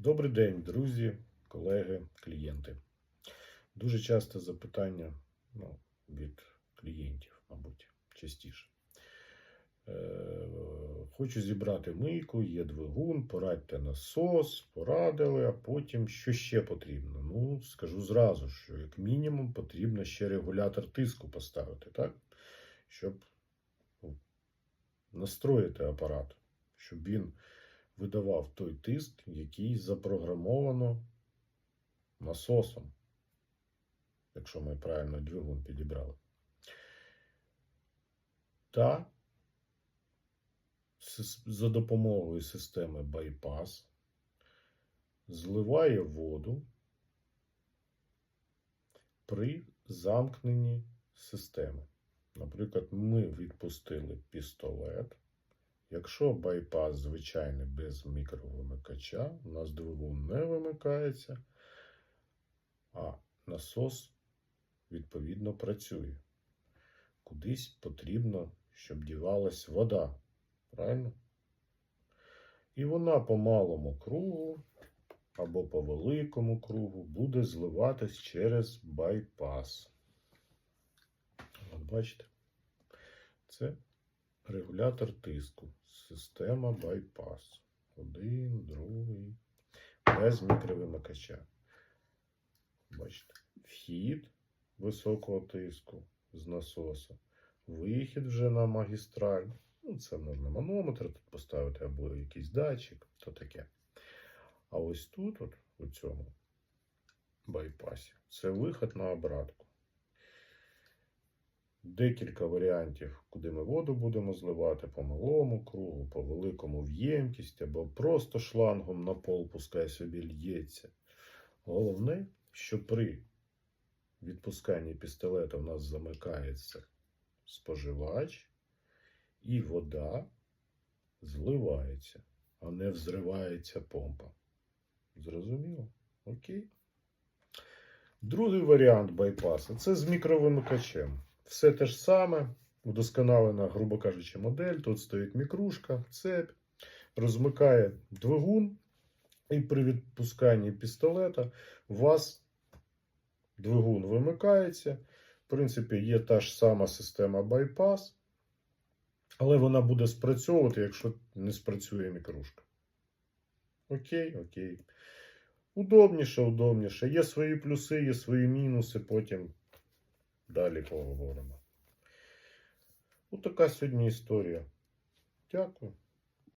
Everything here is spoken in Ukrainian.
Добрий день, друзі, колеги, клієнти. Дуже часто запитання ну, від клієнтів, мабуть, частіше. Е, хочу зібрати мийку, є двигун, порадьте насос, порадили, а потім що ще потрібно? Ну, скажу зразу, що як мінімум потрібно ще регулятор тиску поставити, так? Щоб ну, настроїти апарат, щоб він видавав той тиск, який запрограмовано насосом, якщо ми правильно двигун підібрали. Та за допомогою системи bypass зливає воду при замкненні системи. Наприклад, ми відпустили пістолет. Якщо байпас звичайний без мікровимикача, у нас двигун не вимикається, а насос відповідно працює. Кудись потрібно, щоб дівалась вода. Правильно? І вона по малому кругу або по великому кругу буде зливатись через байпас. От бачите? Це регулятор тиску. Система байпас. Один, другий. Без мікровимикача. Бачите? Вхід високого тиску з насоса. Вихід вже на магістраль. Ну, це можна манометр тут поставити або якийсь датчик, то таке. А ось тут, от, у цьому байпасі, це виход на обратку декілька варіантів, куди ми воду будемо зливати по малому кругу, по великому в ємкість, або просто шлангом на пол, пускай собі л'ється. Головне, що при відпусканні пістолета в нас замикається споживач, і вода зливається, а не взривається помпа. Зрозуміло? Окей. Другий варіант байпасу це з мікровимикачем. Все те ж саме, удосконалена, грубо кажучи, модель. Тут стоїть мікрушка, цепь, розмикає двигун, і при відпусканні пістолета у вас двигун вимикається. В принципі, є та ж сама система байпас, але вона буде спрацьовувати, якщо не спрацює мікрушка. Окей, окей. Удобніше, удобніше. Є свої плюси, є свої мінуси, потім далі поговоримо. Ось така сьогодні історія. Дякую.